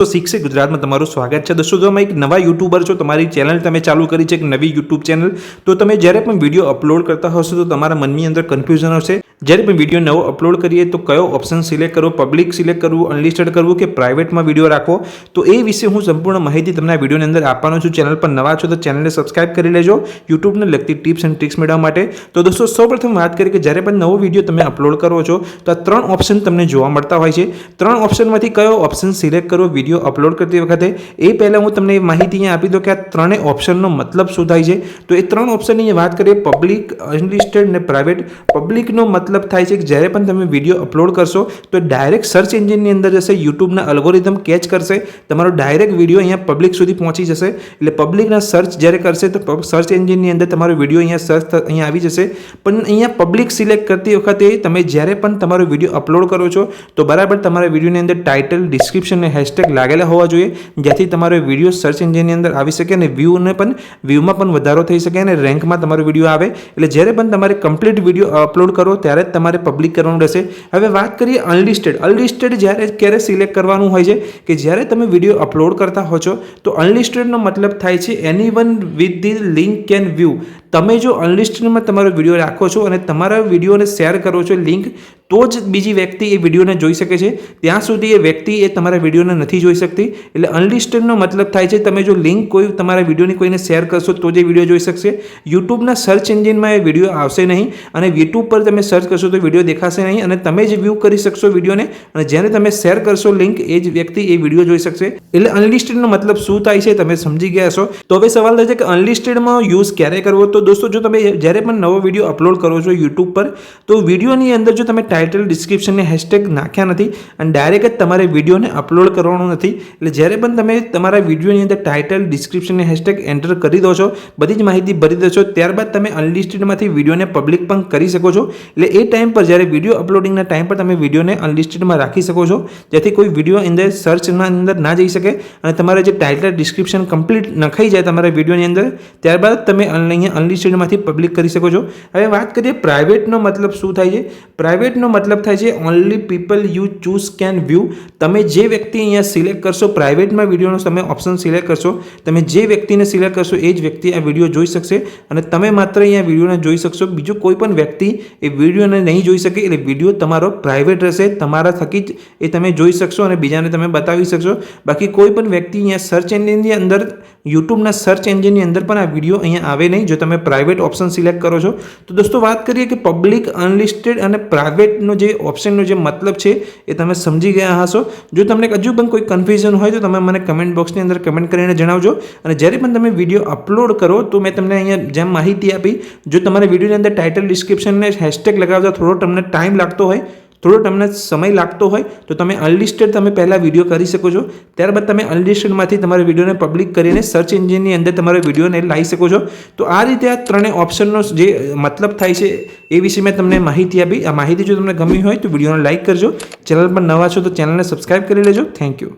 તો શીખશે ગુજરાતમાં તમારું સ્વાગત છે. દોસ્તો તમે એક નવા યુટ્યુબર છો, તમારી ચેનલ તમે ચાલુ કરી છે, એક નવી યુટ્યુબ ચેનલ તો તમે જ્યારે પણ વીડિયો અપલોડ કરતા હશો, તો તમારા મનની અંદર કન્ફ્યુઝન હશે. જ્યારે પણ વીડિયો નવો અપલોડ કરીએ, તો કયો ઓપ્શન સિલેક્ટ કરવો પબ્લિક સિલેક્ટ કરવું અનલિસ્ટેડ કરવું કે પ્રાઇવેટમાં વીડિયો રાખવો? તો એ વિશે હું સંપૂર્ણ માહિતી તમને આ વિડીયોની અંદર આપવાનો છું. ચેનલ પર નવા છો, તો ચેનલને સબસ્ક્રાઇબ કરી લેજો. યુટ્યુબને લગતી ટિપ્સ એન્ડ ટ્રિક્સ મેળવવા માટે. તો દોસ્તો, સૌપ્રથમ વાત કરીએ કે જ્યારે પણ નવો વીડિયો તમે અપલોડ કરો છો, તો આ ત્રણ ઓપ્શન તમને જોવા મળતા હોય છે. ત્રણ ઓપ્શનમાંથી કયો ઓપ્શન સિલેક્ટ કરવો વીડિયો અપલોડ કરતી વખતે, એ પહેલાં હું તમને માહિતી અહીંયા આપી દઉં કે આ ત્રણેય ઓપ્શનનો મતલબ શું થાય છે. તો એ ત્રણ ઓપ્શનની વાત કરીએ, પબ્લિક અનલિસ્ટેડ અને પ્રાઇવેટ પબ્લિકનો મતલબ થાય છે કે જ્યારે પણ તમે વીડિયો અપલોડ કરશો, તો ડાયરેક્ટ સર્ચ એન્જિનની અંદર જશે, યુટ્યુબના અલ્ગોરિધમ કેચ કરશે, તમારો ડાયરેક્ટ વીડિયો અહીંયા પબ્લિક સુધી પહોંચી જશે. એટલે પબ્લિકના સર્ચ જ્યારે કરશે, તો સર્ચ એન્જિનની અંદર તમારો વીડિયો અહીંયા સર્ચ અહીંયા આવી જશે. પણ અહીંયા પબ્લિક સિલેક્ટ કરતી વખતે તમે જ્યારે પણ તમારો વીડિયો અપલોડ કરો છો, તો બરાબર તમારા વિડીયોની અંદર ટાઇટલ ડિસ્ક્રિપ્શન અને હેશટેગ લાગેલા હોવા જોઈએ, જેથી તમારો વીડિયો સર્ચ એન્જિનની અંદર આવી શકે અને વ્યૂને પણ વ્યૂમાં પણ વધારો થઈ શકે અને રેન્કમાં તમારો વીડિયો આવે. એટલે જ્યારે પણ તમારે કમ્પ્લીટ વીડિયો અપલોડ કરો, ત્યારે જ તમારે પબ્લિક કરવાનું રહેશે. હવે વાત કરીએ અનલિસ્ટેડ અનલિસ્ટેડ જ્યારે ક્યારે સિલેક્ટ કરવાનું હોય છે? કે જ્યારે તમે વીડિયો અપલોડ કરતા હો છો, તો અનલિસ્ટેડનો મતલબ થાય છે anyone with the link can view તમે જો અનલિસ્ટેડમાં તમારો વીડિયો રાખો છો અને તમારા વિડીયોને શેર કરો છો લિંક, તો જ બીજી વ્યક્તિ એ વિડીયોને જોઈ શકે છે. ત્યાં સુધી એ વ્યક્તિ એ તમારા વિડીયોને નથી જોઈ શકતી. એટલે અનલિસ્ટેડનો મતલબ થાય છે, તમે જો લિંક કોઈ તમારા વિડીયોની કોઈને શેર કરશો, તો જ એ વીડિયો જોઈ શકશે. યુટ્યુબના સર્ચ એન્જિનમાં એ વીડિયો આવશે નહીં અને યુટ્યુબ પર તમે સર્ચ કરશો તો વીડિયો દેખાશે નહીં અને તમે જ વ્યૂ કરી શકશો વિડીયોને અને જેને તમે શેર કરશો લિંક, એ જ વ્યક્તિ એ વીડિયો જોઈ શકશે. એટલે અનલિસ્ટેડનો મતલબ શું થાય છે, તમે સમજી ગયા છો તો હવે સવાલ થાય કે અનલિસ્ટેડમાં યુઝ ક્યારે કરવો? તો દોસ્તો, જો તમે જ્યારે પણ નવો વીડિયો અપલોડ કરો છો યુટ્યુબ પર, તો વિડીયોની અંદર જો તમે ટાઇટલ ડિસ્ક્રિપ્શનને હેશટેગ નાખ્યા નથી અને ડાયરેક્ટ જ તમારે વિડીયોને અપલોડ કરવાનો નથી, એટલે જ્યારે પણ તમે તમારા વિડીયોની અંદર ટાઇટલ ડિસ્ક્રિપ્શનને હેશટેગ એન્ટર કરી દો છો, બધી જ માહિતી ભરી દો છો, ત્યારબાદ તમે અનલિસ્ટેડમાંથી વિડીયોને પબ્લિક પણ કરી શકો છો. એટલે એ ટાઈમ પર જ્યારે વીડિયો અપલોડિંગના ટાઈમ પર તમે વિડીયોને અનલિસ્ટેડમાં રાખી શકો છો, જેથી કોઈ વીડિયો અંદર સર્ચના અંદર ના જઈ શકે અને તમારે જે ટાઇટલ ડિસ્ક્રિપ્શન કમ્પ્લીટ નખાઈ જાય તમારા વિડીયોની અંદર, ત્યારબાદ તમે અહીંયા અનલિસ્ટેડમાંથી પબ્લિક કરી શકો છો. હવે વાત કરીએ પ્રાઇવેટનો મતલબ શું થાય છે? પ્રાઇવેટનો મતલબ થાય છે only people you choose can view તમે જે વ્યક્તિ અહીંયા સિલેક્ટ કરશો પ્રાઇવેટમાં વિડીયોનો તમે ઓપ્શન સિલેક્ટ કરશો. તમે જે વ્યક્તિને સિલેક્ટ કરશો, એ જ વ્યક્તિ આ વીડિયો જોઈ શકશે. અને તમે માત્ર અહીંયા વિડીયોને જોઈ શકશો. બીજો કોઈ પણ વ્યક્તિ એ વિડીયોને નહીં જોઈ શકે, એટલે વીડિયો તમારો પ્રાઇવેટ રહેશે. તમારા થકી જ એ તમે જોઈ શકશો અને બીજાને તમે બતાવી શકશો. બાકી કોઈ પણ વ્યક્તિ અહીંયા સર્ચ એન્જિનની અંદર યુટ્યુબના સર્ચ એન્જિનની અંદર પણ આ વીડિયો અહીંયા આવે નહીં. જો પ્રાઇવેટ ઓપ્શન સિલેક્ટ કરો છો. તો દોસ્તો વાત કરીએ કે પબ્લિક અનલિસ્ટેડ અને પ્રાઇવેટનો જે ઓપ્શનનો જે મતલબ છે એ તમે સમજી ગયા હશો. જો તમને હજુ પણ કોઈ કન્ફ્યુઝન હોય તો તમે મને કમેન્ટ બોક્સની અંદર કમેન્ટ કરીને જણાવજો. અને જ્યારે પણ તમે વીડિયો અપલોડ કરો તો મેં તમને અહીંયા જેમ માહિતી આપી. જો તમારે વિડીયોની અંદર ટાઇટલ ડિસ્ક્રિપ્શનને હેશટેગ લગાવતા થોડો તમને ટાઈમ લાગતો હોય થોડો તમને સમય લાગતો હોય તો તમે અનલિસ્ટેડ તમે પહેલાં વીડિયો કરી શકો છો. ત્યારબાદ તમે અનલિસ્ટેડમાંથી તમારા વિડીયોને પબ્લિક કરીને સર્ચ એન્જિનની અંદર તમારા વિડીયોને લાવી શકો છો. તો આ રીતે આ ત્રણેય ઓપ્શનનો જે મતલબ થાય છે એ વિશે મેં તમને માહિતી આપી. આ માહિતી જો તમને ગમી હોય તો વિડીયોને લાઇક કરજો. ચેનલ પર નવા છો તો ચેનલને સબસ્ક્રાઈબ કરી લેજો. Thank you